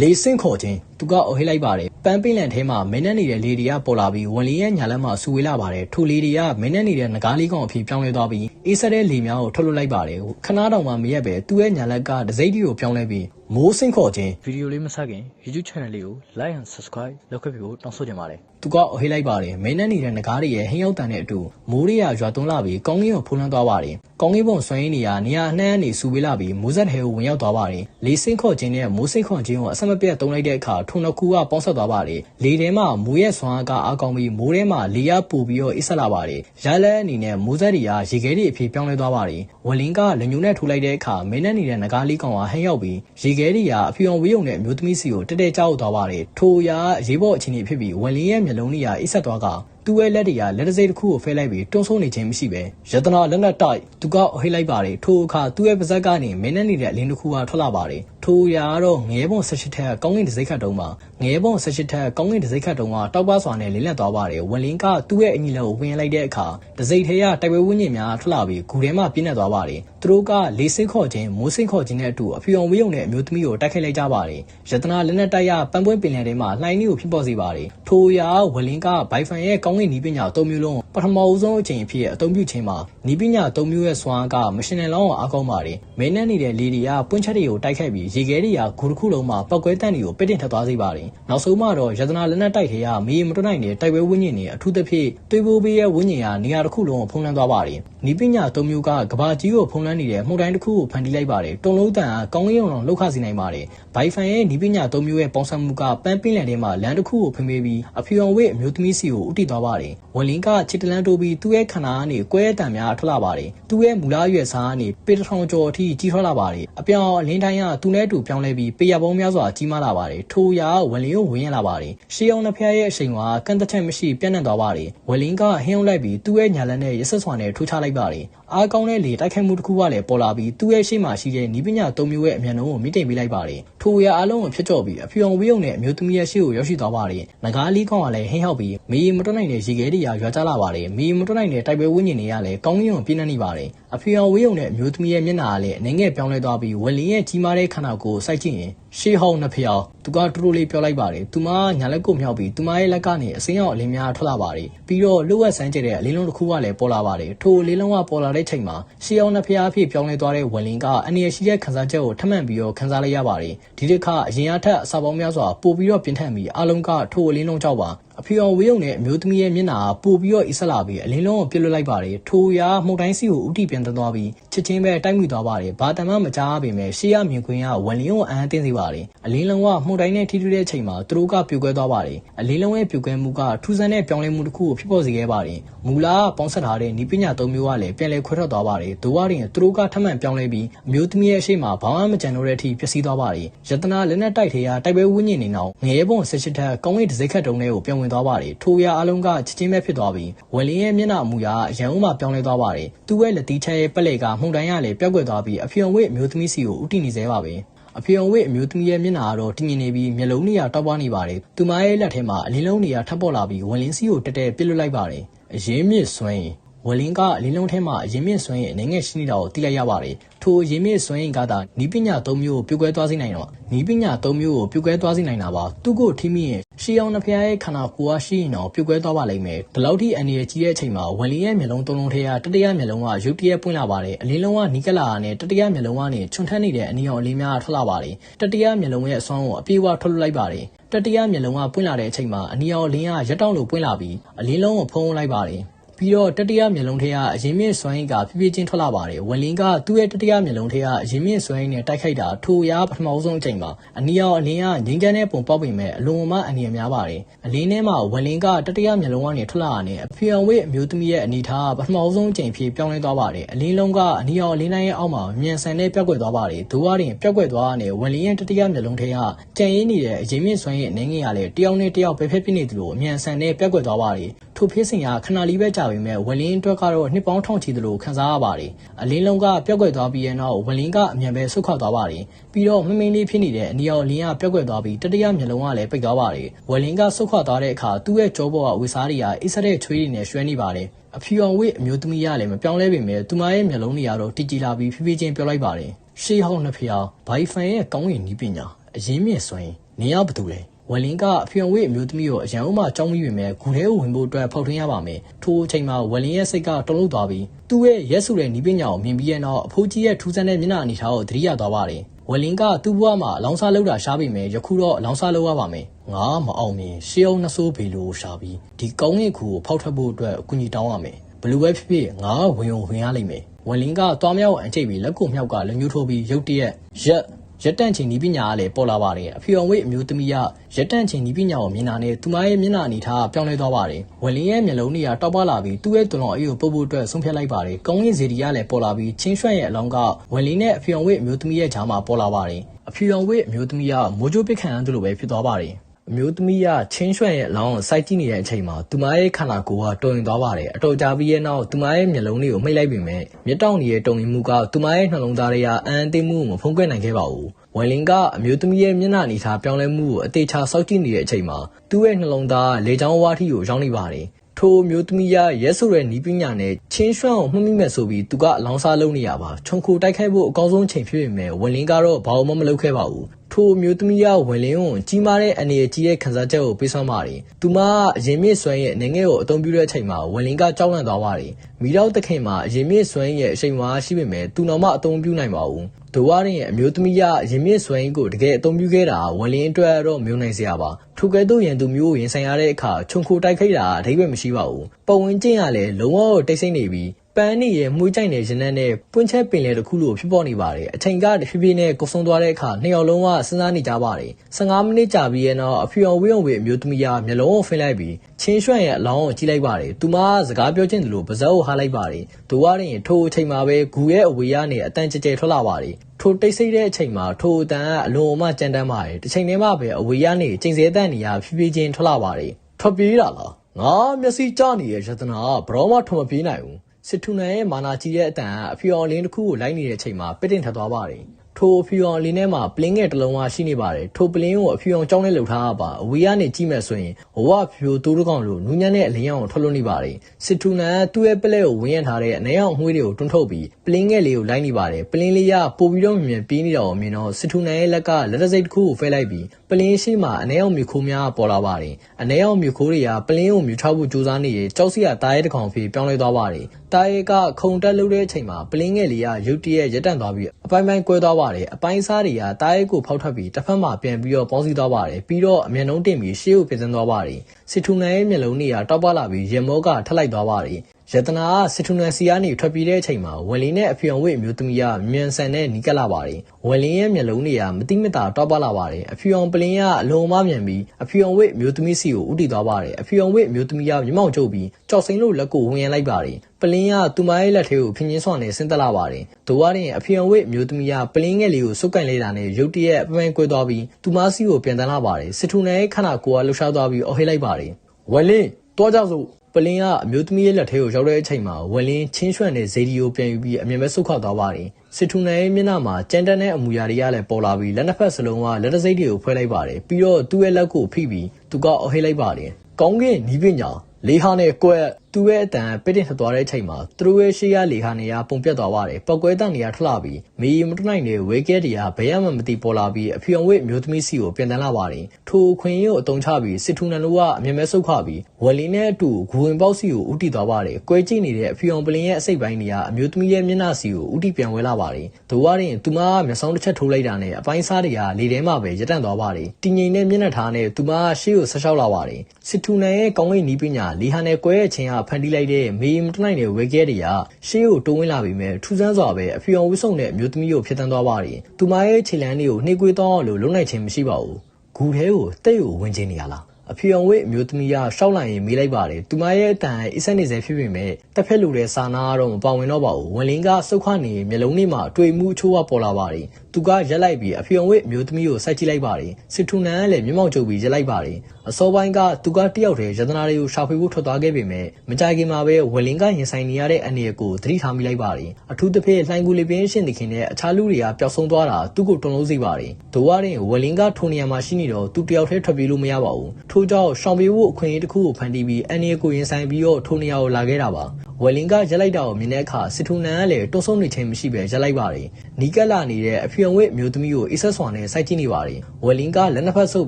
လေဆင့်ခေါ်ခြင်းသူကအော်ဟစ်လိုက်ပါတယ်ပန်းပင်လန်ထဲမှာမင်းနဲ့နေတဲ့လေတွေကပေါ်လာပြီးဝန်လီရဲ့ညာလက်မှာဆူဝေးလာပါတယ်ထိုလေတွေကမင်းနဲ့နေတဲ့ငကားလေးကောင်အဖြစ်ပြောင်းလဲသွားပြီးအေးဆက်တဲ့လေများကိုထုတ်လွှတ်လိုက်ပါတယ်ခဏတောင်မှမရက်ပဲသူ့ရဲ့ညာလက်ကဒစိမ့်တီကိုပြောင်းလဲပြီးမိုးဆင့်ခေါ်ခြင်းဗီဒီယိုလေးမဆက်ခင် YouTube channel လေးကို like and subscribe လုပ်ခဲ့ပြီးဖို့တောင်းဆိုချင်ပါတယ်သူကအော်ဟစ်လိုက်ပါတယ်မင်းနဲ့နေတဲ့ငကားတွေရဲ့ဟင်းရောက်တန်တဲ့အတူမိုးတွေကရွာသွန်းလာပြီးကောင်းကင်ကိုဖုံးလွှမ်းသွားပါတယ်ကောင်းကင်ပုံဆွဲရင်းနေရနေရာအနှံ့အနေဆူဝေးလာပြီးမိုးဆက်ထဲကိုဝင်ရောက်သွားပါတယ်လေဆင့်ခေါ်ခြင်းနဲ့မိုးဆင့်ခေါ်ခြင်းကိုအဆက်မပြတ်သုံးလိုက်တဲ့အခါထုံနှစ်ခုကပေါင်းဆက်သွားပါတယ်လေထဲမှာမိုးရဲ့ဆွမ်းအားကအားကောင်းပြီးမိုးထဲမှာလေရပူပြီးတော့အစ်ဆက်လာပါတယ်ရလက်အနေနဲ့မိုးဆက်တွေကရေခဲတွေအဖြစ်ပြောင်းလဲသွားပါတယ်ဝလင်းကလက်ညှိုးနဲ့ထိုးလိုက်တဲ့အခါမင်းနဲ့နေတဲ့ငကားလေးကောင်ကဟန်းရောက်ပြီးရေခဲတွေကအဖြူအောင်ဝေးုံနဲ့အမျိုးသမီးစီကိုတက်တက်ကြောက်သွားပါတယ်ထိုအရာရေဘော့အခြေအနေဖြစ်ပြီးဝလင်းရဲ့မျက်လုံးတွေကအစ်ဆက်သွားကသူ့ရဲ့လက်တွေကလက်တစိမ့်တစ်ခုကိုဖဲလိုက်ပြီးတွန်းဆိုးနေခြင်းမရှိပဲယတနာလက်နက်တိုက်သူကအဟိလိုက်ပါတယ်ထိုအခါသူ့ရဲ့ပါဇက်ကနေမင်းနဲ့နေတဲ့အလင်းတစ်ခုကထွက်လာပါတယ် ထိုအရာကတော့ငရဲပုံ18ထက်ကောင်းကင်တစ်စိမ့်ခတ်တုံးပါငရဲပုံ18ထက်ကောင်းကင်တစ်စိမ့်ခတ်တုံးကတောက်ပစွာနဲ့လင်းလက်သွားပါတယ်ဝလင်းကသူ့ရဲ့အညီလက်ကိုဝင်လိုက်တဲ့အခါတစ်စိမ့်ထဲကတိုက်ပွဲဝင်းကျင်များထွက်လာပြီးဂူထဲမှာပြင်းနေသွားပါတယ်သူတို့ကလေစိတ်ခေါ်ခြင်းမိုးစိတ်ခေါ်ခြင်းနဲ့အတူအဖြူအောင်ဝေးုံနဲ့အမျိုးသမီးကိုတိုက်ခိုက်လိုက်ကြပါတယ်ယတနာလက်နက်တိုက်ရပန်းပွင့်ပင်လယ်ထဲမှာလှိုင်းနှီးကိုဖြစ်ပေါ်စေပါတယ်ထိုအရာဝလင်းကဘိုင်ဖန်ရဲ့ကောင်းကင်နီးပညာအုံမျိုးလုံးပထမအဦးဆုံးအချိန်အဖြစ်အသုံးပြုခြင်းမှာနီးပညာအုံမျိုးရဲ့စွမ်းကမရှင်နယ်လောင်းအောင်အားကောင်းပါတယ်မင်းနဲ့နေတဲ့လေတွေကပွင့်ချက်တွေကိုတိုက်ခိုက်ပြီးရေခဲတွေကဂူတစ်ခုလုံးမှာပောက်ကွဲတန့်တွေကိုပစ်တင်ထပ်သွားစေပါတယ်နောက်ဆုံးမှတော့ယတနာလက်နက်တိုက်ထဲကမေးမတွနိုင်တဲ့တိုက်ပွဲဝင်းကျင်တွေအထူးသဖြင့်တွေးပိုးပေးရဲ့ဝင်းကျင်ကနေရာတစ်ခုလုံးကိုဖုံးလွှမ်းသွားပါတယ်နီးပညာအုံမျိုးကကဘာကြီးကိုဖုံးလွှမ်းနေတဲ့မှုန်တိုင်းတစ်ခုကိုဖန်တီးလိုက်ပါတယ်တုံလုံးတန်အားကောင်းကင်ရုံလုံးလောက်ခစီနိုင်ပါတယ်ဘိုင်ဖန်ရဲ့နီးပညာအုံမျိုးရဲ့ပေါင်းစပ်မှုကပန်းပင်းလန်ထဲမှာလမ်းတစ်ခုကိုဖင်ပေးပြီးအဖြူအောင်ဝိအမျိုးသမီးစီကိုဥတီသွားပါတယ်ဝလင်းကချစ်တလန်းတိုးပြီးသူ့ရဲ့ခန္ဓာကနေကွဲအတန်များထွက်လာပါတယ်သူ့ရဲ့မူလရွယ်စားကနေပေတထောင်ကျော်အထိကြီးထွားလာပါတယ်အပြောင်အလင်းတိုင်းကသူနဲ့အတူပြောင်းလဲပြီးပေရပုံးများစွာကြီးမားလာပါတယ်ထိုရာဝလင်းကိုဝင်ရလာပါတယ်ရှေးအောင်နှစ်ဖျားရဲ့အချိန်ကကန့်သက်ချက်မရှိပြန့်နှံ့သွားပါတယ်ဝလင်းကဟင်းအောင်လိုက်ပြီးသူ့ရဲ့ညာလက်နဲ့ရဆက်စွာနဲ့ထိုးချလိုက်ပါတယ်အားကောင်းတဲ့လေတိုက်ခိုက်မှုတစ်ခုကလည်းပေါ်လာပြီးသူ့ရဲ့ရှေ့မှာရှိတဲ့နီးပညာသုံးမျိုးရဲ့အမြန်နှုန်းကိုမြင့်တင်ပေးလိုက်ပါတယ်ထိုရာအလုံးကိုဖြစ်ကျော်ပြီးအဖြူအောင်ဝေးုံနဲ့အမျိုးသမီးရဲ့ရှေ့ကိုရောက်ရှိသွားပါတယ်ငကားလေးကောင်ကလည်းဟင်းဟောက်ပြီးမေးမတွနိုင်တဲ့ရေခဲတွေရွာကြလာပါတယ်မေးမတွနိုင်တဲ့တိုက်ပွဲဝင်းကျင်တွေကလည်းကောင်းကင်ကိုပြင်းနေပါတယ်အဖေအောင်ဝေးုံနဲ့အမျိုးသမီးရဲ့မျက်နှာကလည်းအနေငယ်ပြောင်းလဲသွားပြီးဝလင်းရဲ့ကြီးမားတဲ့ခန္ဓာကိုယ်စိုက်ကြည့်ရင် ရှေးဟောင်းနှစ်ဖျောက်သူကတူတူလေးပြောလိုက်ပါတယ်သူမညာလက်ကိုမြောက်ပြီးသူမရဲ့လက်ကနေအစင်းရောက်အလင်းများထွက်လာပါတယ်ပြီးတော့လှုပ်ဝက်ဆန်းကျတဲ့အလင်းလုံးတစ်ခုကလည်းပေါ်လာပါတယ်ထိုအလင်းလုံးကပေါ်လာတဲ့ချိန်မှာရှေးဟောင်းနှစ်ဖျားအဖြစ်ပြောင်းလဲသွားတဲ့ဝလင်းကအနည်းရှိတဲ့ခန်းစားချက်ကိုထမှန်ပြီးတော့ခန်းစားလိုက်ရပါတယ်ဒီတစ်ခါအရင်အထက်အစာပေါင်းများစွာပို့ပြီးတော့ပြင်းထန်ပြီးအလုံးကထိုအလင်းလုံးကြောက်ပါ အဖေအောင်ဝေးုံနဲ့အမျိုးသမီးရဲ့မျက်နှာပို့ပြီးတော့အစ်ဆက်လာပြီးအလင်းလုံးကိုပြစ်လွတ်လိုက်ပါတယ်ထိုရာမှုန်တိုင်းစီကိုဥတီပြန်သွားပြီးချစ်ချင်းပဲတိုက်မိသွားပါတယ်ဘာတမ်းမှမကြားပေမဲ့ရှေးရမြင်ခွင့်ကဝလင်းကိုအန်းအတင်းစေပါတယ်အလင်းလုံးကမှုန်တိုင်းနဲ့ထိထွေးတဲ့အချိန်မှာသူတို့ကပြိုကွဲသွားပါတယ်အလင်းလုံးရဲ့ပြိုကွဲမှုကထူးဆန်းတဲ့ပြောင်းလဲမှုတစ်ခုကိုဖြစ်ပေါ်စေခဲ့ပါတယ်မူလာပေါင်းဆက်ထားတဲ့ဤပညာသုံးမျိုးကလည်းပြန်လည်ခွဲထွက်သွားပါတယ်ဒိုဝါရင်သူတို့ကထမှန်ပြောင်းလဲပြီးအမျိုးသမီးရဲ့အရှိမဘာမှမကြံတော့တဲ့အထိပျက်စီးသွားပါတယ်ယတနာလက်နက်တိုက်ထဲကတိုက်ပွဲဝင်းကျင်နေနောက်ငရဲပုံ၁၈ထက်ကောင်းကင်တစ်စိတ်ခတ်တုံးလေးကိုပြန်ဝင်သွားပါတယ်ထိုရာအလုံးကချစ်ချင်းပဲဖြစ်သွားပြီးဝယ်လင်းရဲ့မျက်နှာအမူအရာရန်ဦးမှာပြောင်းလဲသွားပါတယ်သူ့ရဲ့လက်တီးချက်ရဲ့ပက်လေကမှုန်တိုင်းရလည်းပြောက်ကွယ်သွားပြီးအဖြူံဝိအမျိုးသမီးစီကိုဥတီနေသေးပါပဲအဖေအောင်ဝိအမျိုးသမီးရဲ့မျက်နှာကတော့တင်းငင်နေပြီးမျက်လုံးတွေကတောက်ပွားနေပါတယ်။သူမရဲ့လက်ထဲမှာအလင်းလုံးတွေကထပ်ပေါ်လာပြီးဝလင်းစီကိုတက်တက်ပစ်လွတ်လိုက်ပါတယ်။အရင်မြင့်ဆွင်း ဝလင်းကအလင်းလုံးထဲမှာအရင်မြင့်ဆွင်းရဲ့အနေငယ်ရှိနေတာကိုသိလိုက်ရပါတယ်။ထိုအရင်မြင့်ဆွင်းကသာနီးပညာ၃မျိုးကိုပြုတ်ကွဲသွားစေနိုင်တော့နီးပညာ၃မျိုးကိုပြုတ်ကွဲသွားစေနိုင်တာပါ။သူ့ကိုထိမိရင်ရှီအောင်နှဖျားရဲ့ခန္ဓာကိုယ်ကရှိရင်တော့ပြုတ်ကွဲသွားပါလိမ့်မယ်။ဒီလောက်ထိအန်ဒီရဲ့ကြီးတဲ့အချိန်မှာဝလင်းရဲ့မျက်လုံးသုံးလုံးထဲကတတိယမျက်လုံးကရုပ်တရက်ပွင့်လာပါတယ်။အလင်းလုံးကနီးကလာနဲ့တတိယမျက်လုံးကနေချွန်ထက်နေတဲ့အနီရောင်အလေးများထွက်လာပါတယ်။တတိယမျက်လုံးရဲ့အစွမ်းကိုအပြေးအဝထွက်လွှတ်လိုက်ပါတယ်။တတိယမျက်လုံးကပွင့်လာတဲ့အချိန်မှာအနီရောင်အလင်းကရက်တောင်လိုပွင့်လာပြီးအလင်းလုံးကိုဖုံးလိုက်ပါတယ်။ ပြီးတော့တတိယမျက်လုံးထဲကအရင်မြင့်စွမ်းရည်ကဖြည်းဖြည်းချင်းထွက်လာပါတယ်။ဝလင်းကသူ့ရဲ့တတိယမျက်လုံးထဲကအရင်မြင့်စွမ်းရည်နဲ့တိုက်ခိုက်တာထိုအရာပထမဆုံးအချိန်ပါ။အနီရောင်အလင်းကငိမ့်ချမ်းတဲ့ပုံပေါက်ပေမဲ့အလွန်မှအနည်းများပါတယ်။အလင်းထဲမှာဝလင်းကတတိယမျက်လုံးကနေထွက်လာတာနဲ့အဖေအောင်ဝိအမျိုးသမီးရဲ့အနေထားပထမဆုံးအချိန်ဖြစ်ပြောင်းလဲသွားပါတယ်။အလင်းလုံးကအနီရောင်အလင်းတိုင်းရဲ့အောက်မှာမြန်ဆန်တဲ့ပြောက်ကွယ်သွားပါတယ်။ဒိုးဝါရင်ပြောက်ကွယ်သွားတာနဲ့ဝလင်းရဲ့တတိယမျက်လုံးထဲကကြံရင်းနေတဲ့အရင်မြင့်စွမ်းရည်အနေငယ်ရလဲတယောက်နဲ့တယောက်ပဲဖက်ပြနေသလိုအမြန်ဆန်တဲ့ပြောက်ကွယ်သွားပါတယ်။ ထိုဖြစ်စဉ်ကခဏလေးပဲကြာပေမဲ့ဝလင်းအတွက်ကတော့နှစ်ပေါင်းထောင်ချီသလိုခံစားရပါတယ်။အလင်းလုံးကပျောက်ကွယ်သွားပြီးရဲ့နောက်ဝလင်းကအမြန်ပဲဆုတ်ခွာသွားပါတယ်။ပြီးတော့မမင်းလေးဖြစ်နေတဲ့အနီရောင်လင်းကပျောက်ကွယ်သွားပြီးတတိယမျက်လုံးကလည်းပိတ်သွားပါတယ်။ဝလင်းကဆုတ်ခွာသွားတဲ့အခါသူ့ရဲ့ကြောပေါ်ကဝေစားတွေကအိစတဲ့ချွေးတွေနဲ့ရွှဲနေပါတယ်။အဖြူအောင်ဝိအမျိုးသမီးရလည်းမပြောင်းလဲပေမဲ့သူမရဲ့မျက်လုံးတွေကတော့တည်ကြည်လာပြီးဖြည်းဖြည်းချင်းပြောလိုက်ပါတယ်။ရှေးဟောင်းနှစ်ဖျားဘိုင်ဖန်ရဲ့ကောင်းကင်နီးပညာအရင်မြင့်စွင်နင်ရောက်ဘာတူလဲ ဝလင်ကအဖေဝေးအမျိုးသမီးကိုအရန်ဦးမှကြောင်းမိပေမဲ့ဂူထဲကိုဝင်ဖို့အတွက်ဖောက်ထွင်းရပါမယ်ထိုအချိန်မှာဝလင်ရဲ့စိတ်ကတုန်လှုပ်သွားပြီးသူ့ရဲ့ရက်ဆူတဲ့နီးပညာကိုမြင်ပြီးတဲ့နောက်အဖိုးကြီးရဲ့ထူးဆန်းတဲ့မျက်နှာအနေထားကိုသတိရသွားပါတယ်ဝလင်ကသူ့ဘဝမှာအလောင်းစားလောက်တာရှားပြီမယ်ယခုတော့အလောင်းစားလောက်ရပါမယ်ငါမအောင်မြင်ရှေးအောင်နှဆိုးဘေလိုရှာပြီးဒီကောင်းကင်ခူကိုဖောက်ထွက်ဖို့အတွက်အကူအညီတောင်းရမယ်ဘလူပဲဖြစ်ဖြစ်ငါဝင်ုံဝင်ရလိမ့်မယ်ဝလင်ကသွားမြောက်အန်ချိတ်ပြီးလက်ကိုမြောက်ကလက်ညှိုးထိုးပြီးရုတ်တရက်ရက် ရက်တန့်ချင်းဤပညာကလည်းပေါ်လာပါတယ်အဖေအောင်ဝိတ်အမျိုးသမီးကရက်တန့်ချင်းဤပညာကိုမြင်တာနဲ့သူမရဲ့မျက်နှာအနေထားပြောင်းလဲသွားပါတယ်ဝလင်းရဲ့မျက်လုံးတွေကတောက်ပလာပြီးသူ့ရဲ့တွန်တော်အေးကိုပုတ်ဖို့အတွက်ဆုံးဖြတ်လိုက်ပါတယ်ကောင်းကင်စီဒီကလည်းပေါ်လာပြီးချင်းရွှဲ့ရဲ့အလောင်းကဝလင်းနဲ့အဖေအောင်ဝိတ်အမျိုးသမီးရဲ့ဂျားမှာပေါ်လာပါတယ်အဖေအောင်ဝိတ်အမျိုးသမီးကမိုးကြိုးပစ်ခံရသလိုပဲဖြစ်သွားပါတယ် အမျိုးသမီးကချင်းရွှဲ့ရဲ့အလောင်းကိုစိုက်ကြည့်နေတဲ့အချိန်မှာသူမရဲ့ခန္ဓာကိုယ်ကတုန်ရင်သွားပါတယ်အတော်ကြာပြီးရဲ့နောက်သူမရဲ့မျက်လုံးတွေကိုမှိတ်လိုက်ပေမဲ့မျက်တောင်ရဲ့တုန်ရင်မှုကသူမရဲ့နှလုံးသားတွေကအန်အသိမှုကိုမဖုံးကွယ်နိုင်ခဲ့ပါဘူးဝယ်လင်ကအမျိုးသမီးရဲ့မျက်နှာအနေထားပြောင်းလဲမှုကိုအသေးချာစောင့်ကြည့်နေတဲ့အချိန်မှာသူ့ရဲ့နှလုံးသားလေချောင်းဝါးထီကိုရောက်နေပါတယ်ထိုမျိုးသမီးရရဲဆိုတဲ့နီးပညာနဲ့ချင်းရွှန့်အောင်မှတ်မိမဲ့ဆိုပြီးသူကအလောင်းစားလုပ်နေရပါခြုံခိုတိုက်ခိုက်ဖို့အကောင်းဆုံးချိန်ဖြစ်ပေမဲ့ဝင်လင်းကတော့ဘာမှမလုပ်ခဲ့ပါဘူး ထိုမျိုးသမီးရဝင်လင်းကိုကြီးမားတဲ့အနေအကြီးရဲ့ခံစားချက်ကိုပေးစွမ်းပါတယ်သူမကအရင်မြင့်ဆွမ်းရဲ့အနေငယ်ကိုအသုံးပြုတဲ့အချိန်မှာဝင်လင်းကကြောက်လန့်သွားပါတယ်မိတော့တခင်မှာအရင်မြင့်ဆွမ်းရဲ့အချိန်ဝါရှိပေမဲ့သူတော်မှအသုံးပြုနိုင်ပါဘူးဒိုဝါရင်ရဲ့အမျိုးသမီးရရင်မြင့်ဆွမ်းကိုတကယ်အသုံးပြုခဲ့တာဝန်လင်းအတွက်တော့မျိုးနိုင်စရာပါထိုကဲ့သို့ရန်သူမျိုးရင်ဆိုင်ရတဲ့အခါခြုံခိုတိုက်ခိုက်တာအဓိပ္ပာယ်မရှိပါဘူးပဝင်ကျင့်ရလဲလုံးဝတိတ်ဆိတ်နေပြီး ပန်းနေရဲ့မှုကြိုက်တဲ့ရနန်းနဲ့ပွင့်ချက်ပင်လေတစ်ခုလိုဖြစ်ပေါ်နေပါတယ်အချိန်ကတဖြည်းဖြည်းနဲ့ကုဆုံးသွားတဲ့အခါနှစ်ယောက်လုံးကစဉ်းစားနေကြပါတယ်15မိနစ်ကြာပြီးရဲ့နောက်အဖြူအောင်ဝေးအောင်ဝေးအမျိုးသမီးကမျက်လုံးကိုဖင်လိုက်ပြီးချင်းရွှန့်ရဲ့အလောင်းကိုကြည့်လိုက်ပါတယ်သူမကစကားပြောချင်တယ်လို့ပါဇက်ကိုဟားလိုက်ပါတယ်ဒိုဝါရင်ထိုအချိန်မှာပဲဂူရဲ့အဝေးကနေအတန်ကြဲကြဲထွက်လာပါတယ်ထိုတိတ်ဆိတ်တဲ့အချိန်မှာထိုအတန်ကအလွန်အမကြမ်းတမ်းပါတယ်တစ်ချိန်တည်းမှပဲအဝေးကနေချိန်စဲတန့်နေရဖြည်းဖြည်းချင်းထွက်လာပါတယ်ထွက်ပြေးတာလားငါမျက်စိကျနေတဲ့ယတနာကဘရောမှထွန်မပြေးနိုင်ဘူး စစ်ထုနန်ရဲ့မာနာကြီးရဲ့အတန်ကအဖီအောင်လင်းတစ်ခုကိုလိုက်နေတဲ့အချိန်မှာပစ်တင်ထသွားပါတယ်ထိုအဖီအောင်လင်းထဲမှာပလင်းငယ်တစ်လုံးကရှိနေပါတယ်ထိုပလင်းကိုအဖီအောင်ကြောင်းနဲ့လှုပ်ထားတာပါအဝေးကနေကြည့်မဲ့ဆိုရင်ဝဝဖြိုတိုးတကောင်လိုနူးညံ့တဲ့အလင်းရောင်ကိုထွက်လွှတ်နေပါတယ်စစ်ထုနန်ကသူ့ရဲ့ပလက်ကိုဝင်းရထားတဲ့အနည်းအောင်အမွှေးတွေကိုတွန်းထုတ်ပြီးပလင်းငယ်လေးကိုလိုက်နေပါတယ်ပလင်းလေးကပိုပြီးတော့မြင်မြင်ပြေးနေတာကိုမြင်တော့စစ်ထုနန်ရဲ့လက်ကလက်တစိတ်တစ်ခုကိုဖဲလိုက်ပြီးပ လင်းရှိမှအနည်းအောင်မြခိုးများပေါ်လာပါတယ်အနည်းအောင်မြခိုးတွေကပလင်းကိုမြူထားဖို့ကြိုးစားနေရင်ကြောက်စရာတားရဲတစ်ကောင်ဖြစ်ပြောင်းလဲသွားပါတယ်တားရဲကခုံတက်လို့တဲ့အချိန်မှာပလင်းငယ်လေးကရုတ်တရက်ရက်တန့်သွားပြီးအပိုင်းပိုင်းကွဲသွားပါတယ်အပိုင်းစားတွေကတားရဲကိုဖောက်ထွက်ပြီးတစ်ဖက်မှာပြန်ပြီးတော့ပေါင်းစည်းသွားပါတယ်ပြီးတော့အမျက်နှုံးတင်ပြီးရှေ့ကိုပြင်ဆင်သွားပါတယ်စစ်ထုနန်ရဲ့မျက်လုံးတွေကတောက်ပလာပြီးရေမောကထက်လိုက်သွားပါတယ်ယတနာကစစ်ထုနန်စီကနေထွက်ပြေးတဲ့အချိန်မှာဝယ်လင်းနဲ့အဖေအောင်ဝိအမျိုးသမီးကမြန်ဆန်နဲ့နီးကပ်လာပါတယ်။ဝယ်လင်းရဲ့မျက်လုံးတွေကမတိမတာတောက်ပလာပါတယ်။အဖေအောင်ပလင်းကအလုံးမမြန်ပြီးအဖေအောင်ဝိအမျိုးသမီးစီကိုဥတီသွားပါတယ်။အဖေအောင်ဝိအမျိုးသမီးကမျက်မှောင်ကျုပ်ပြီးကြောက်စိမ့်လို့လက်ကိုဝင်ရလိုက်ပါတယ်။ ပလင်းကသူမရဲ့လက်ထဲကိုဖင်းချင်းဆွနဲ့ဆင်းသက်လာပါတယ်။ဒိုဝါရင်အဖေအောင်ဝိအမျိုးသမီးကပလင်းငယ်လေးကိုစုပ်ကန်လိုက်တာနဲ့ရုတ်တရက်အပန်းကွဲသွားပြီးသူမစီကိုပြန်တန်းလာပါတယ်။စစ်ထုနန်ရဲ့ခန္ဓာကိုယ်ကလှုပ်ရှားသွားပြီးအော်ဟစ်လိုက်ပါတယ်။ဝယ်လင်းတွားကြစို့ပလင်းကအမျိုးသမီးရဲ့လက်ထဲကိုရောက်တဲ့အချိန်မှာဝက်လင်းချင်းရွှန့်တဲ့ဇေဒီကိုပြန်ယူပြီးအမြင်မဲ့ဆုတ်ခွာသွားပါတယ်။စစ်ထုနန်ရဲ့မျက်နှာမှာကြမ်းတမ်းတဲ့အမူအရာတွေကလည်းပေါ်လာပြီးလက်နှစ်ဖက်စလုံးကလက်တစိတ်တွေကိုဖွဲလိုက်ပါတယ်။ပြီးတော့သူ့ရဲ့လက်ကိုဖိပြီးသူကအော်ဟစ်လိုက်ပါတယ်။ကောင်းကင်နီးပညာလေးဟာနဲ့ကွက် သူ့ရဲ့အတန်ပစ်တင်ထွက်သွားတဲ့အချိန်မှာသူတို့ရဲ့ရှေ့ရလေဟာနေရပုံပြတ်သွားပါတယ်ပောက်ကွဲတန်နေရထွက်လာပြီးမီမတနိုင်တဲ့ဝေကဲတွေကဘယ်ရမှမသိပေါ်လာပြီးအဖီအောင်ဝိမျိုးသမီးစီကိုပြန်တန်းလာပါတယ်ထိုခွင်ရုပ်အတုံးချပြီးစစ်ထူနန်တို့ကအမြင်မဲ့ဆုတ်ခွပြီးဝယ်လီနဲ့အတူဂူဝင်ပေါက်စီကိုဥတီသွားပါတယ်ကွဲကြည့်နေတဲ့အဖီအောင်ပလင်ရဲ့အစိတ်ပိုင်းတွေကအမျိုးသမီးရဲ့မျက်နှာစီကိုဥတီပြန်ဝဲလာပါတယ်ဒိုဝါရင်သူမကမျက်စောင်းတစ်ချက်ထိုးလိုက်တာနဲ့အပိုင်းစားတွေကလေထဲမှာပဲရပ်တန့်သွားပါတယ်တည်ငြိမ်တဲ့မျက်နှာထားနဲ့သူမကရှေ့ကိုဆက်လျှောက်လာပါတယ်စစ်ထူနန်ရဲ့ကောင်းကင်နီးပညာလီဟာနဲ့ကွဲရဲ့ချင်းကဖန်တီးလိုက်တဲ့မေမတနိုင်တဲ့ဝဲကဲတွေကရှေးကိုတိုးဝင်လာပြီးမဲ့ထူးဆန်းစွာပဲအဖီအောင်ဝစ်ဆုံတဲ့အမျိုးသမီးကိုဖြစ်တန်းသွားပါတယ်။သူမရဲ့ခြေလမ်းလေးကိုနှိကွေးသွားအောင်လို့လုံနိုင်ခြင်းမရှိပါဘူး။ဂူထဲကိုတိတ်ကိုဝင်ခြင်းနေရလား။အဖီအောင်ဝိအမျိုးသမီးကရှောက်လိုက်ရင်မေးလိုက်ပါတယ်။သူမရဲ့အတန်အစ်ဆက်နေစေဖြစ်ပေမဲ့တစ်ဖက်လူတဲ့စာနာကတော့မပါဝင်တော့ပါဘူး။ဝင်လင်းကစုတ်ခနေမျက်လုံးလေးမှာတွေ့မှုအချိုးကပေါ်လာပါတယ်။ သူကရက်လိုက်ပြီးအဖီအောင်ဝိအမျိုးသမီးကိုစိုက်ကြည့်လိုက်ပါတယ်။စစ်ထူနန်ကလည်းမျက်မှောက်ကျုပ်ပြီးရက်လိုက်ပါတယ်။အစောပိုင်းကသူကတယောက်တည်းယတနာတွေကိုရှာဖွေဖို့ထွက်သွားခဲ့ပေမဲ့မကြခင်မှာပဲဝင်လင်းကရင်ဆိုင်နေရတဲ့အနေအကိုသတိထားမိလိုက်ပါတယ်။အထူးသဖြင့်လှိုင်းကူလေးပင်ရှင်သခင်နဲ့အခြားလူတွေကပျောက်ဆုံးသွားတာသူ့ကိုတုန်လို့စေပါတယ်။ဒိုဝါရင်ဝင်လင်းကထိုနေရာမှာရှိနေတော့သူတယောက်တည်းထွက်ပြေးလို့မရပါဘူး။ထို့ကြောင့်ရှောင်ပြေဖို့အခွင့်အရေးတစ်ခုကိုဖန်တီးပြီးအနေအကိုရင်ဆိုင်ပြီးတော့ထိုနေရာကိုလာခဲ့တာပါ။ဝယ်လင်ကရက်လိုက်တာကိုမြင်တဲ့အခါစစ်ထူနန်ကလည်းတွန်းဆုံနေခြင်းမရှိပဲရက်လိုက်ပါတယ် နီကက်လာနေတဲ့အဖျော်ဝစ်အမျိုးသမီးကိုအိဆက်စွာနဲ့စိုက်ကြည့်နေပါတယ်ဝယ်လင်ကလက်နှစ်ဖက်ဆုပ်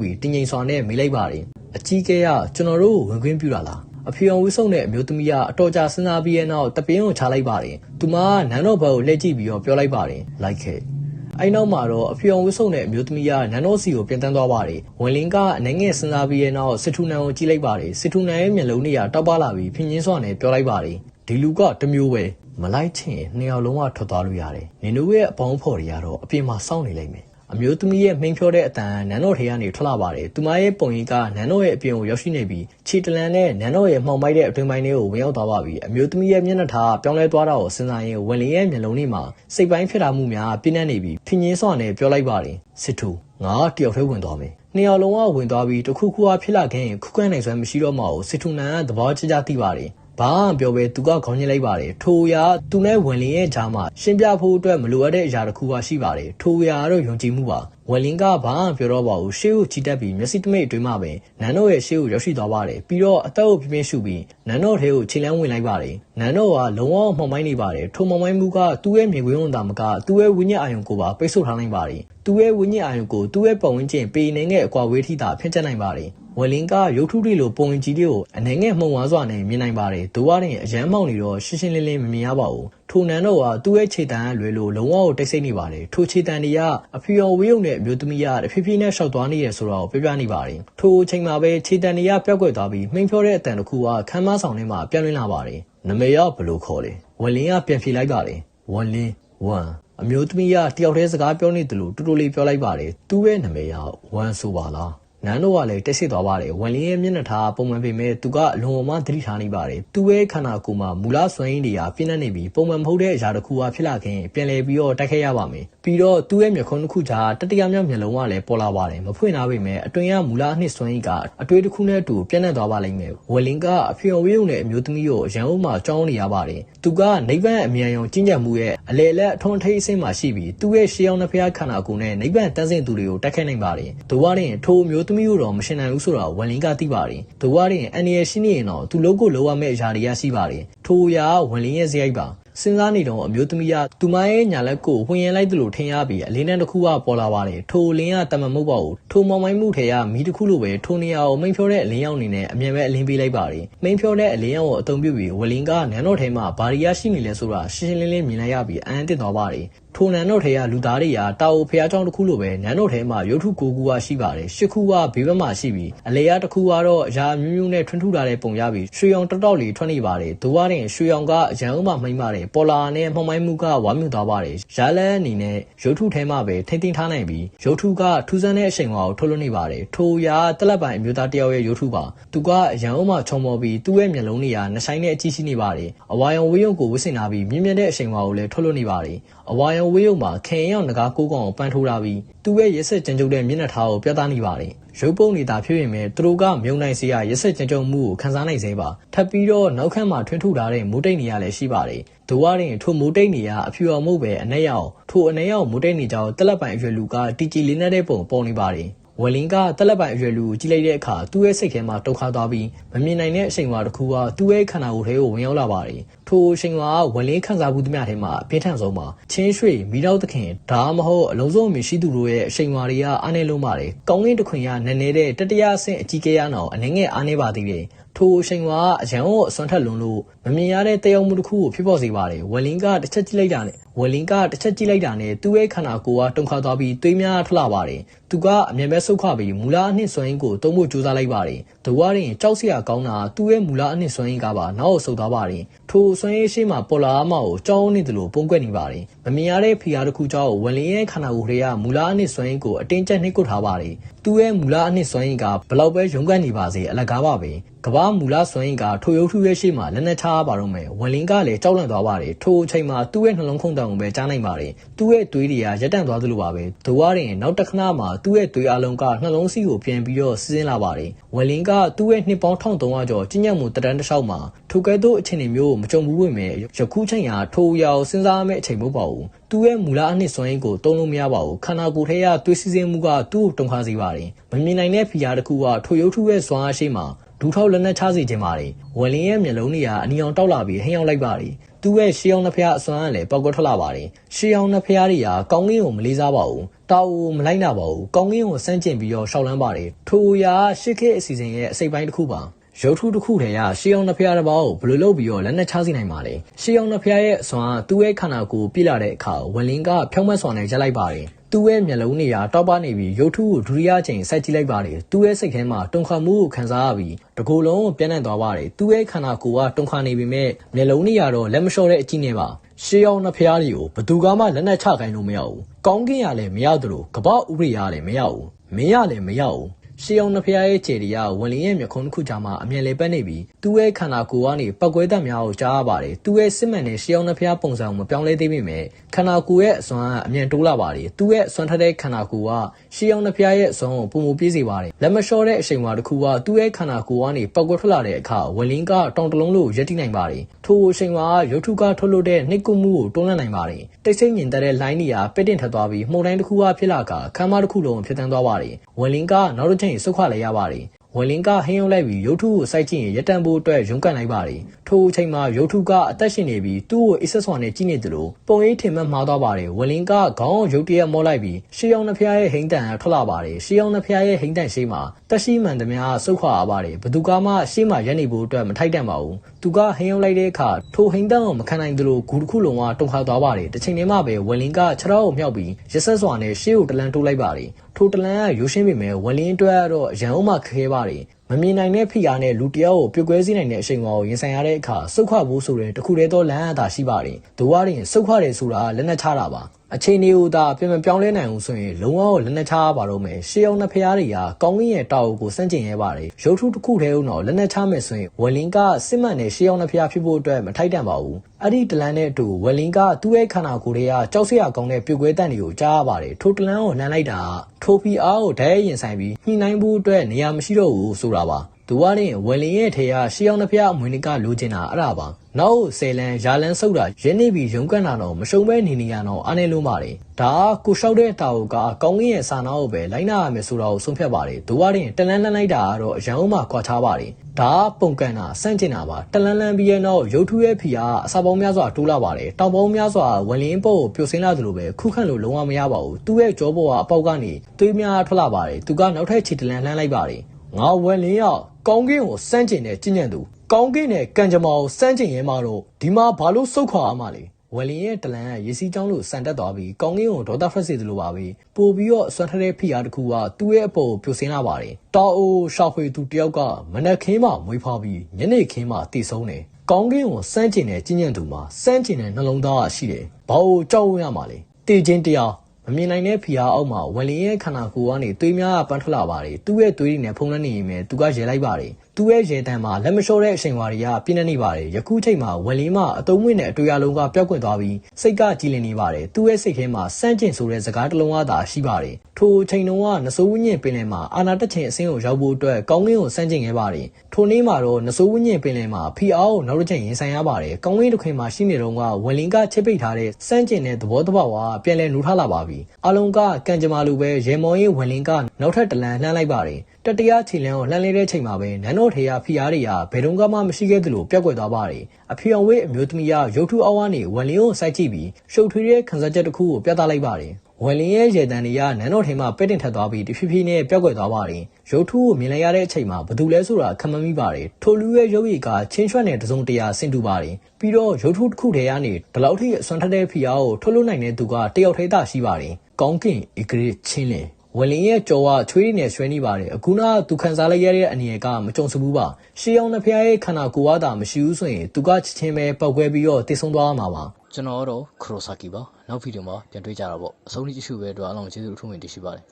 ပြီးတင်းငိမ်စွာနဲ့မေးလိုက်ပါတယ်အကြီးကဲကကျွန်တော်တို့ကိုဝင်ခွင့်ပြုတာလားအဖေအောင်ဝှဆုံတဲ့အမျိုးသမီးကအတော်ကြာစဉ်းစားပြီးတဲ့နောက်တပင်းကိုချလိုက်ပါတယ်။သူမကနန်းတော်ဘက်ကိုလှည့်ကြည့်ပြီးတော့ပြောလိုက်ပါတယ်။လိုက်ခဲ့။အဲ့နောက်မှာတော့အဖေအောင်ဝှဆုံတဲ့အမျိုးသမီးကနန်းတော်စီကိုပြန်တန်းသွားပါတယ်။ဝင်လင်းကအနေငယ်စဉ်းစားပြီးတဲ့နောက်စစ်ထူနန်ကိုကြည့်လိုက်ပါတယ်။စစ်ထူနန်ရဲ့မျက်လုံးတွေကတောက်ပလာပြီးဖင်ချင်းစွာနဲ့ပြောလိုက်ပါတယ်။ဒီလူကတမျိုးပဲ မလိုက်ချင်နှစ်ယောက်လုံးကထွက်သွားလို့ရတယ်။နင်တို့ရဲ့အပေါင်းဖော်တွေကတော့အပြင်မှာစောင့်နေလိမ့်မယ်။အမျိုးသမီးရဲ့မိန်ဖြောတဲ့အတန်နန်းတော်ထဲကနေထွက်လာပါတယ်။သူမရဲ့ပုံရိပ်ကနန်းတော်ရဲ့အပြင်ကိုရောက်ရှိနေပြီးခြေတလန်နဲ့နန်းတော်ရဲ့မှောင်မိုက်တဲ့အတွင်ပိုင်းတွေကိုဝင်ရောက်သွားပါပြီ။အမျိုးသမီးရဲ့မျက်နှာထားပြောင်းလဲသွားတာကိုစဉ်းစားရင်ဝင်လင်းရဲ့မျက်လုံးထဲမှာစိတ်ပိုင်းဖြစ်တာမှုများပြင်းထန်နေပြီးဖင်ကြီးစွာနဲ့ပြောလိုက်ပါတယ်။စစ်တူငါတယောက်တည်းဝင်သွားမယ်။နှစ်ယောက်လုံးကဝင်သွားပြီးတခုခုအဖြစ်လာခဲ့ရင်ခုခံနိုင်စွမ်းမရှိတော့မှကိုစစ်ထူနန်ကသဘောကျကျသိပါတယ်။ ဘာမှပြောပဲသူကခေါင်းညှိလိုက်ပါတယ်ထိုအရာသူနဲ့ဝင်လင်းရဲ့ကြားမှာရှင်းပြဖို့အတွက်မလိုအပ်တဲ့အရာတစ်ခုပါရှိပါတယ်ထိုအရာကတော့ယုံကြည်မှုပါဝင်လင်းကဘာမှပြောတော့ပါဘူးရှေ့ကိုချီတက်ပြီးမျက်စိတမိတ်အတွင်းမှာပဲနန်းတော်ရဲ့ရှေ့ကိုရောက်ရှိသွားပါတယ်ပြီးတော့အသက်ကိုပြင်းပြင်းရှုပြီးနန်းတော်ထဲကိုခြေလမ်းဝင်လိုက်ပါတယ်နန်းတော်ကလုံးဝမှောင်မိုင်းနေပါတယ်ထိုမှောင်မိုင်းမှုကသူ့ရဲ့မြေခွင်းဝန်သားမကသူ့ရဲ့ဝိညာဉ်အာယုံကိုပါပိတ်ဆို့ထားနိုင်ပါတယ်သူ့ရဲ့ဝိညာဉ်အာယုံကိုသူ့ရဲ့ပတ်ဝန်းကျင်ပေနေငယ်အကွာဝေးထိတာဖျက်ချက်နိုင်ပါတယ် ဝယ်လင်းကရုပ်ထုတွေလိုပုံကြီးတွေကိုအနေငယ်မှုံဝါးစွာနဲ့မြင်နိုင်ပါတယ်။ဒိုးဝါရင်အရန်မောင်နေတော့ရှင်းရှင်းလင်းလင်းမမြင်ရပါဘူး။ထိုနန်းတော့ကသူ့ရဲ့ခြေတံကလွယ်လို့လုံးဝကိုတိတ်ဆိတ်နေပါတယ်။ထိုခြေတံတွေကအဖီယော်ဝေးုံနဲ့အမျိုးသမီးကတဖြည်းဖြည်းနဲ့ရှောက်သွားနေရဆိုတော့ပြပြနေပါတယ်။ထိုအချိန်မှာပဲခြေတံတွေကပျောက်ကွယ်သွားပြီးမှိန်ဖြောတဲ့အတန်တစ်ခုကခမ်းမဆောင်ထဲမှာပြန့်လွင့်လာပါတယ်။နမေရဘလို့ခေါ်လဲ။ဝယ်လင်းကပြန်ဖြေလိုက်ပါတယ်။ဝမ်လင်းဝမ်အမျိုးသမီးကတယောက်တည်းစကားပြောနေတယ်လို့တူတူလေးပြောလိုက်ပါတယ်။သူ့ရဲ့နာမည်ကဝမ်ဆိုပါလား။ နန်းတို့ကလည်းတက်ရှိသွားပါတယ်ဝန်လင်းရဲ့မျက်နှာထားပုံမှန်ပေမဲ့သူကအလွန်မှသတိထားနေပါတယ်သူ့ရဲ့ခန္ဓာကိုယ်မှာမူလစွမ်းရည်တွေကပြင်းနေပြီးပုံမှန်မဟုတ်တဲ့အရာတစ်ခုကဖြစ်လာခင်ပြန်လည်ပြီးတော့တိုက်ခိုက်ရပါမယ်ပြီးတော့သူ့ရဲ့မျက်ခုံးတစ်ခုကြားတတိယမြောက်မျက်လုံးကလည်းပေါ်လာပါတယ်မဖွင့်ထားပေမဲ့အတွင်ကမူလအနှစ်စွမ်းရည်ကအတွေ့တစ်ခုနဲ့အတူပြန့်နှံ့သွားပါလိမ့်မယ်ဝန်လင်းကအဖေဝေးုံနဲ့အမျိုးသမီးကိုရန်ကုန်မှာကြောင်းနေရပါတယ်သူကနိဗ္ဗာန်အမြန်ယုံကျင့်ကြံမှုရဲ့အလေလက်အထွန်းထိပ်အဆင့်မှာရှိပြီးသူ့ရဲ့ရှေးအောင်နှစ်ဖျားခန္ဓာကိုယ်နဲ့နိဗ္ဗာန်တန်းစင်သူတွေကိုတိုက်ခိုက်နိုင်ပါတယ်ဒို့ဝရင်ထိုအမျိုးသမီးကိုတော့မရှင်နိုင်ဘူးဆိုတာဝန်လင်းကသိပါတယ်ဒို့ဝရင်အန်ရရှိနေရင်တော့သူလုံးကိုလုံးဝမဲ့အရာတွေရရှိပါတယ်ထိုအရာဝန်လင်းရဲ့ဇယိုက်ပါစဉ်းစားနေတော့အမျိုးသမီးကသူမရဲ့ညာလက်ကိုဝင်ရင်လိုက်သလိုထင်ရပြီးအလင်းတန်းတစ်ခုကပေါ်လာပါတယ်ထိုလင်းကတမန်မဟုတ်ပါဘူးထိုမောင်မိုင်းမှုထဲကမီးတစ်ခုလိုပဲထိုနေရာကိုမိန်ဖြောတဲ့အလင်းရောက်နေနဲ့အမြင်ပဲအလင်းပေးလိုက်ပါတယ်မိန်ဖြောတဲ့အလင်းရောက်ကိုအသုံးပြုပြီးဝလင်းကနန်းတော်ထဲမှာဘာရီယာရှိနေလဲဆိုတာရှင်းရှင်းလင်းလင်းမြင်လိုက်ရပြီးအံ့အသင့်သွားပါတယ် ထိုနန်းတော်ထဲကလူသားတွေကတာအိုဖျားချောင်းတစ်ခုလိုပဲနန်းတော်ထဲမှာရုပ်ထုကိုကူကရှိပါတယ်ရှစ်ခုကဘေးဘက်မှာရှိပြီးအလေယာတစ်ခုကတော့အရာမျိုးမျိုးနဲ့ထွန်းထူထားတဲ့ပုံရပြီးရွှေရောင်တောက်တောက်လေးထွက်နေပါတယ်ဒိုးဝရင်ရွှေရောင်ကအရန်ဦးမှမိမ့်ပါတယ်ပေါ်လာနဲ့မှောင်မိုင်းမှုကဝါမြူသွားပါတယ်ရလန်းအနေနဲ့ရုပ်ထုထဲမှာပဲထိမ့်သိမ်းထားနိုင်ပြီးရုပ်ထုကထူးဆန်းတဲ့အချိန်ဝါကိုထုတ်လွှတ်နေပါတယ်ထိုရာတက်လက်ပိုင်အမျိုးသားတယောက်ရဲ့ရုပ်ထုပါသူကအရန်ဦးမှချုံပေါ်ပြီးသူ့ရဲ့မျက်လုံးတွေကနှဆိုင်နဲ့အကြည့်ရှိနေပါတယ်အဝါရောင်ဝေးရုံကိုဝစ်စင်ထားပြီးမြင့်မြတ်တဲ့အချိန်ဝါကိုလည်းထုတ်လွှတ်နေပါတယ် အဝါရောင်ဝေးရုံမှာခင်ရောက်ငကားကိုးကောင်ကိုပန်းထိုးထားပြီးသူ့ရဲ့ရက်ဆက်ကြံကြုတ်တဲ့မျက်နှာထားကိုပြသနေပါတယ်ရုပ်ပုံနေတာဖြစ်ပေမဲ့သူတို့ကမြုံနိုင်စရာရက်ဆက်ကြံကြုတ်မှုကိုခန်းစားနိုင်စေပါထပ်ပြီးတော့နောက်ခန်းမှာထွန်းထုတ်ထားတဲ့မိုးတိတ်နေရလည်းရှိပါတယ်ဒိုဝရင်ထိုမိုးတိတ်နေရအဖြူအောင်မှုပဲအနှက်ရောက်ထိုအနှက်ရောက်မိုးတိတ်နေကြောင်တက်လက်ပိုင်အရွယ်လူကတီကြည်လေးနေတဲ့ပုံပေါ်နေပါတယ်ဝလင်းကတက်လက်ပိုင်အရွယ်လူကိုကြည့်လိုက်တဲ့အခါသူ့ရဲ့စိတ်ထဲမှာတုန်ခါသွားပြီးမမြင်နိုင်တဲ့အချိန်မှာတခုကသူ့ရဲ့ခန္ဓာကိုယ်ထဲကိုဝင်ရောက်လာပါတယ်။ထိုအချိန်ကဝလင်းခန်းစားမှုသမျှထဲမှာအပြင်းထန်ဆုံးပါ။ချင်းရွှေမိတော့သခင်ဒါမှမဟုတ်အလုံးစုံမြရှိသူတို့ရဲ့အချိန်ဝါတွေကအားနေလုံးပါတယ်။ကောင်းကင်တခွင်ကနည်းနည်းတဲ့တတိယအဆင့်အကြီးကဲရအောင်အနေငယ်အားနေပါသေးတယ်။ထိုအချိန်ကအရန်ကိုအစွမ်းထက်လွန်လို့မမြင်ရတဲ့တယောက်မှုတစ်ခုကိုဖြစ်ပေါ်စေပါတယ်။ဝလင်းကတစ်ချက်ကြည့်လိုက်တာနဲ့ဝလင်းကတစ်ချက်ကြည့်လိုက်တာနဲ့သူ့ရဲ့ခန္ဓာကိုယ်ကတုန်ခါသွားပြီးသွေးများထွက်လာပါတယ်။သူကအမြဲပဲဆုတ်ခွပြီးမူလအနှစ်စွမ်းရင်းကိုတုံးဖို့ကြိုးစားလိုက်ပါတယ်။ ဒဝါရင်ကြောက်စရာကောင်းတာသူ့ရဲ့မူလအနှစ်စွမ်းရင်းကပါနောက်ဆုတ်သွားပါတယ်။ထိုစွမ်းရင်းရှိမှပေါ်လာမှကိုကြောင်းနေတယ်လို့ပုံကွက်နေပါတယ်။မမြင်ရတဲ့ဖီယာတစ်ခုကြောင့်ဝလင်းရဲ့ခန္ဓာကိုယ်တွေကမူလအနှစ်စွမ်းရင်းကိုအတင်းကျပ်နှိပ်ကွပ်ထားပါတယ်။ သူ့ရဲ့မူလအနှစ်စွမ်းရင်းကဘလောက်ပဲရုန်းကန်နေပါစေအလကားပါပဲ။ကဘာမူလစွမ်းရင်းကထိုရုပ်ထုရဲ့ရှိမှလက်နဲ့ချပါတော့မယ်။ဝလင်းကလည်းကြောက်လန့်သွားပါတယ်။ထိုအချိန်မှာသူ့ရဲ့နှလုံးခုန်တံကိုပဲကြားနိုင်ပါတယ်။သူ့ရဲ့သွေးတွေကရက်တန့်သွားသလိုပါပဲ။ဒဝါရင်နောက်တစ်ခဏမှာသူ့ရဲ့သွေးအလုံးကနှလုံးစီးကိုပြန်ပြီးတော့စီးဆင်းလာပါတယ်။ဝလင်းကသူ့ရဲ့နှစ်ပေါင်း1300ကျော်ကျဉ်ညက်မှုတရန်တစ်လျှောက်မှာ ထိုကဲ့သို့အခြေအနေမျိုးကိုမကြုံဘူးဝင်မဲ့ယခုချိန်ဟာထိုအရာကိုစဉ်းစားမဲ့အချိန်မဟုတ်ပါဘူး။သူ့ရဲ့မူလအနှစ်စွမ်းရင်းကိုတုံးလို့မရပါဘူး။ခန္ဓာကိုယ်ထဲကသွေးစီးဆင်းမှုကသူ့ကိုတုန်ခါစေပါတယ်။မမြင်နိုင်တဲ့ဖီယာတစ်ခုကထိုရုပ်ထုရဲ့စွမ်းအားရှိမှဒူထောက်လက်နက်ချစေခြင်းပါတယ်။ဝယ်လင်းရဲ့မျက်လုံးတွေကအနီအောင်တောက်လာပြီးဟင်းရောက်လိုက်ပါတယ်။သူသူ့ရဲ့ရှေးအောင်နှစ်ဖျားအစွမ်းကလည်းပောက်ကွက်ထွက်လာပါတယ်ရှေးအောင်နှစ်ဖျားတွေကကောင်းကင်ကိုမလေးစားပါဘူးတာအိုမလိုက်နာပါဘူးကောင်းကင်ကိုစမ်းကျင်ပြီးတော့ရှောက်လန်းပါတယ်ထိုအရာရှစ်ခေတ်အစီအစဉ်ရဲ့အစိပ်ပိုင်းတစ်ခုပါ ရုပ်ထုတစ်ခုတည်းကရှေးအောင်နှစ်ဖျားတစ်ပေါက်ကိုဘယ်လိုလုပ်ပြီးတော့လက်နဲ့ချစီနိုင်ပါလဲရှေးအောင်နှစ်ဖျားရဲ့အစွမ်းသူ့ရဲ့ခန္ဓာကိုယ်ပြစ်လာတဲ့အခါဝင်လင်းကဖြောင်းမတ်စွာနဲ့ရက်လိုက်ပါတယ်သူ့ရဲ့မျက်လုံးနေရာတောက်ပနေပြီးရုပ်ထုကိုဒုတိယချိန်စိုက်ကြည့်လိုက်ပါတယ်သူ့ရဲ့စိတ်ထဲမှာတုန်ခါမှုကိုခံစားရပြီးတကူလုံးကိုပြန့်နှံ့သွားပါတယ်သူ့ရဲ့ခန္ဓာကိုယ်ကတုန်ခါနေပေမဲ့မျက်လုံးနေရာတော့လက်မလျှော့တဲ့အကြည့်နဲ့ပါရှေးအောင်နှစ်ဖျားတွေကိုဘသူကမှလက်နဲ့ချခိုင်းလို့မရဘူးကောင်းကင်ရလည်းမရသလိုကပ္ပဥရိယလည်းမရဘူးမင်းရလည်းမရဘူး ရှေးအောင်နှစ်ဖျားရဲ့ခြေတွေကဝင်လင်းရဲ့မျက်ခုံးတစ်ခုကြားမှာအမြင်လေပတ်နေပြီး သူ့ရဲ့ခန္ဓာကိုယ်ကနေပောက်ကွဲတတ်များကိုကြားရပါတယ်သူ့ရဲ့စစ်မှန်တဲ့ရှေးအောင်နှစ်ဖျားပုံစံကိုမပြောင်းလဲသေးပေမဲ့ခန္ဓာကိုယ်ရဲ့အစွမ်းကအမြင်တိုးလာပါတယ်သူ့ရဲ့အစွမ်းထက်တဲ့ခန္ဓာကိုယ်ကရှေးအောင်နှစ်ဖျားရဲ့အစွမ်းကိုပုံမပြည့်စေပါတယ်လက်မလျှော့တဲ့အချိန်မှာတစ်ခုကသူ့ရဲ့ခန္ဓာကိုယ်ကနေပောက်ကွဲထွက်လာတဲ့အခါဝင်လင်းကတောင်တလုံးလို့ရက်တိနိုင်ပါတယ်ထိုအချိန်မှာရုပ်ထုကထုတ်လို့တဲ့နှိတ်ကုမှုကိုတွန်းလှန်နိုင်ပါတယ်တိတ်ဆိတ်ညင်တဲ့လိုင်းနေရာပက်တင်ထက်သွားပြီးမှုန်တိုင်းတစ်ခုကဖြစ်လာကခမ်းမတစ်ခုလုံးဖြစ်တန်းသွားပါတယ်ဝင်လင်းကနောက်တစ်ချိန်ဆုတ်ခွာလိုက်ရပါတယ် ဝင်လင်းကဟင်းယုံလိုက်ပြီးရုပ်ထုကိုစိုက်ကြည့်ရင်ရတန်ဖို့အတွက်ရုန်းကန်လိုက်ပါတယ်ထိုအချိန်မှာရုပ်ထုကအသက်ရှင်နေပြီးသူ့ကိုအစ်ဆက်ဆွာနဲ့ကြည့်နေသလိုပုံရိပ်ထင်မှတ်မှားသွားပါတယ်ဝင်လင်းကခေါင်းကိုရုပ်တရက်မောလိုက်ပြီးရှေးအောင်နှဖျားရဲ့ဟိန်းတန်ကထွက်လာပါတယ်ရှေးအောင်နှဖျားရဲ့ဟိန်းတန်ရှေးမှာတက်ရှိမှန်သမျှဆုတ်ခွာရပါတယ်ဘသူကမှရှေးမှာရက်နေဖို့အတွက်မထိုက်တန်ပါဘူးသူကဟင်းယုံလိုက်တဲ့အခါထိုဟိန်းတန်ကိုမခံနိုင်သလိုဂူတစ်ခုလုံးကတုန်ခါသွားပါတယ်တစ်ချိန်တည်းမှပဲဝင်လင်းကခြေထောက်ကိုမြှောက်ပြီးရဆက်စွာနဲ့ရှေးကိုတလန်တိုးလိုက်ပါတယ် ထိုတလန်ကရိုးရှင်းပေမဲ့ဝင်လင်းအတွက်တော့ရန်အောင်မှခခဲပါတယ်မမြင်နိုင်တဲ့ဖိအားနဲ့လူတယောက်ကိုပြုတ်ကွဲစေနိုင်တဲ့အချိန်ကိုရင်ဆိုင်ရတဲ့အခါစုတ်ခွဖို့ဆိုတဲ့တခုတည်းသောလမ်းအသာရှိပါတယ်။ဒိုဝါရင်စုတ်ခွတယ်ဆိုတာလက်နဲ့ချတာပါ။အချိန်တွေကိုသာပြင်မပြောင်းလဲနိုင်ဘူးဆိုရင်လုံးဝလက်နဲ့ချရပါတော့မယ်။ရှေးအောင်နှစ်ဖျားတွေကကောင်းကင်ရဲ့တောက်ကိုစန့်ကျင်ရဲပါတယ်။ရုပ်ထုတစ်ခုတည်းတော့လက်နဲ့ချမယ်ဆိုရင်ဝယ်လင်းကစစ်မှန်တဲ့ရှေးအောင်နှစ်ဖျားဖြစ်ဖို့အတွက်မထိုက်တန်ပါဘူး။အဲ့ဒီတလန်နဲ့အတူဝယ်လင်းကသူ့ရဲ့ခန္ဓာကိုယ်တွေကကြောက်စရာကောင်းတဲ့ပြုတ်ကွဲတန်တွေကိုကြားရပါတယ်။ထိုတလန်ကိုနှမ်းလိုက်တာထိုဖီအားကိုဓာတ်ရင်ဆိုင်ပြီးညှိနှိုင်းဖို့အတွက်နေရာမရှိတော့ဘူးဆိုတာပါ။ သူကလည်းဝယ်လင်ရဲ့ထေရရှေးအောင်တစ်ဖျားအမွေးနကလိုချင်တာအဲ့ဒါပါနောက်ဆယ်လန်ရာလန်ဆုပ်တာရင်းနေပြီးရုံးကန်တာတော့မရှုံပဲနေနေရတော့အားနေလုံးပါတယ်ဒါကကိုလျှောက်တဲ့တာကိုကကောင်းကင်ရဲ့စာနာကိုပဲလိုက်နာရမယ်ဆိုတာကိုဆုံးဖြတ်ပါတယ်သူကလည်းတလန်းလန်းလိုက်တာကတော့အရန်အောင်မှခွာချပါတယ်ဒါပုံကန်တာစန့်ကျင်တာပါတလန်းလန်းပြီးရဲ့နောက်ရုပ်ထုရဲ့ဖီကအစာပေါင်းများစွာတိုးလာပါတယ်တောင်ပေါင်းများစွာဝင်လင်းပုတ်ကိုပြိုစင်းလာသလိုပဲခုခန့်လို့လုံးဝမရပါဘူးသူ့ရဲ့ကြောပေါ်ကအပေါက်ကနေသွေးများထွက်လာပါတယ်သူကနောက်ထပ်ခြေတလန်းလှမ်းလိုက်ပါတယ်ငါဝယ်လင်းရောက် ကောင်းကင်ကိုစမ်းကျင်တဲ့ကျင့်ကြံသူကောင်းကင်နဲ့ကံကြမ္မာကိုစမ်းကျင်ရဲမှာတော့ဒီမှာဘာလို့စုတ်ခွာရမှာလဲဝယ်လင်ရဲ့တလန်ကရေစီးချောင်းလို့စံတက်သွားပြီးကောင်းကင်ကိုဒေါသဖရက်စီသလိုပါပဲပို့ပြီးတော့ဆွမ်းထတဲ့ဖိအားတစ်ခုကသူ့ရဲ့အပေါ်ကိုပြိုစင်းလာပါတယ်တောအိုရှာဖွေသူတယောက်ကမနက်ခင်းမှမွေးဖွားပြီးညနေခင်းမှတည်ဆုံးတယ်ကောင်းကင်ကိုစမ်းကျင်တဲ့ကျင့်ကြံသူမှာစမ်းကျင်တဲ့နှလုံးသားကရှိတယ်ဘာလို့ကြောက်ရမှာလဲတည်ခြင်းတရား မမြင်နိုင်တဲ့ဖီအားအောက်မှာဝယ်လင်းရဲ့ခန္ဓာကိုယ်ကနေသွေးများပန်းထွက်လာပါတယ်သူ့ရဲ့သွေးတွေနဲ့ဖုံးလွှမ်းနေရင်ပဲသူကရဲလိုက်ပါတယ် သူ့ရဲ့ရဲတန်းမှာလက်မလျှော့တဲ့အချိန်ဝါတွေကပြင်းနေနေပါတယ်ယခုချိန်မှာဝယ်လင်းမှာအတုံးမွေ့နဲ့အတွေ့အလုံးကပျောက်ကွယ်သွားပြီးစိတ်ကကြည်လင်နေပါတယ်သူ့ရဲ့စိတ်ထဲမှာစမ်းကျင်ဆိုတဲ့စကားတစ်လုံးကသာရှိပါတယ်ထိုအချိန်တုန်းကနဆိုးဝင်းညင်ပင်လယ်မှာအာနာတက်ချင်အစင်းကိုရောက်ဖို့အတွက်ကောင်းကင်ကိုစမ်းကျင်ခဲ့ပါတယ်ထိုနေ့မှာတော့နဆိုးဝင်းညင်ပင်လယ်မှာဖီအားကိုနောက်တစ်ချိန်ရင်ဆိုင်ရပါတယ်ကောင်းကင်တစ်ခွင်မှာရှိနေတော့ကဝယ်လင်းကချစ်ပိတ်ထားတဲ့စမ်းကျင်တဲ့သဘောတဘာဝပြန်လဲနှူထားလာပါပြီအလုံးကကံကြမ္မာလိုပဲရေမော်ရင်ဝယ်လင်းကနောက်ထပ်တလန်လှမ်းလိုက်ပါတယ် တတရားချီလန်းကိုလှမ်းလေးတဲ့ချိန်မှာပဲနန်းတော်ထေရဖီအားတွေကဘယ်တော့မှမရှိခဲ့သလိုပျောက်ကွယ်သွားပါတယ်အဖေအောင်ဝေးအမျိုးသမီးကရုပ်ထုအောက်ကနေဝယ်လင်းကိုစိုက်ကြည့်ပြီးရှုပ်ထွေးတဲ့ခံစားချက်တစ်ခုကိုပြသလိုက်ပါတယ်ဝယ်လင်းရဲ့ရေတံတွေကနန်းတော်ထဲမှာပဲ့တင်ထက်သွားပြီးတဖြည်းဖြည်းနဲ့ပျောက်ကွယ်သွားပါတယ်။ရုပ်ထုကိုမြင်လိုက်ရတဲ့အချိန်မှာဘသူလဲဆိုတာခံမမိပါတယ်။ထိုလူရဲ့ရုပ်ရည်ကချင်းရွှက်နဲ့တစုံတရာဆင်တူပါတယ်။ပြီးတော့ရုပ်ထုတစ်ခုတည်းကနေဒီလောက်ထိအစွမ်းထက်တဲ့ဖီအားကိုထုတ်လွှတ်နိုင်တဲ့သူကတယောက်သေးတာရှိပါတယ်။ကောင်းကင်ဧကရချင်းလင် ဝလင်းရဲ့ကြော်ကချွေးရည်နဲ့ဆွဲနေပါတယ်အခုနကသူခံစားလိုက်ရတဲ့အနေအကမကြုံစဘူးပါရှေးအောင်နှစ်ဖျားရဲ့ခန္ဓာကိုယ်ဝါသာမရှိဘူးဆိုရင်သူကချစ်ချင်းပဲပောက်ကွဲပြီးတော့တည်ဆုံသွားမှာပါကျွန်တော်ကတော့ခရိုဆာကီပါနောက်ဗီဒီယိုမှာပြန်တွေ့ကြတာပေါ့အဆုံးထိကြည့်ရှုပဲအတွက်အားလုံးကျေးဇူးအထူးတင်ရှိပါတယ်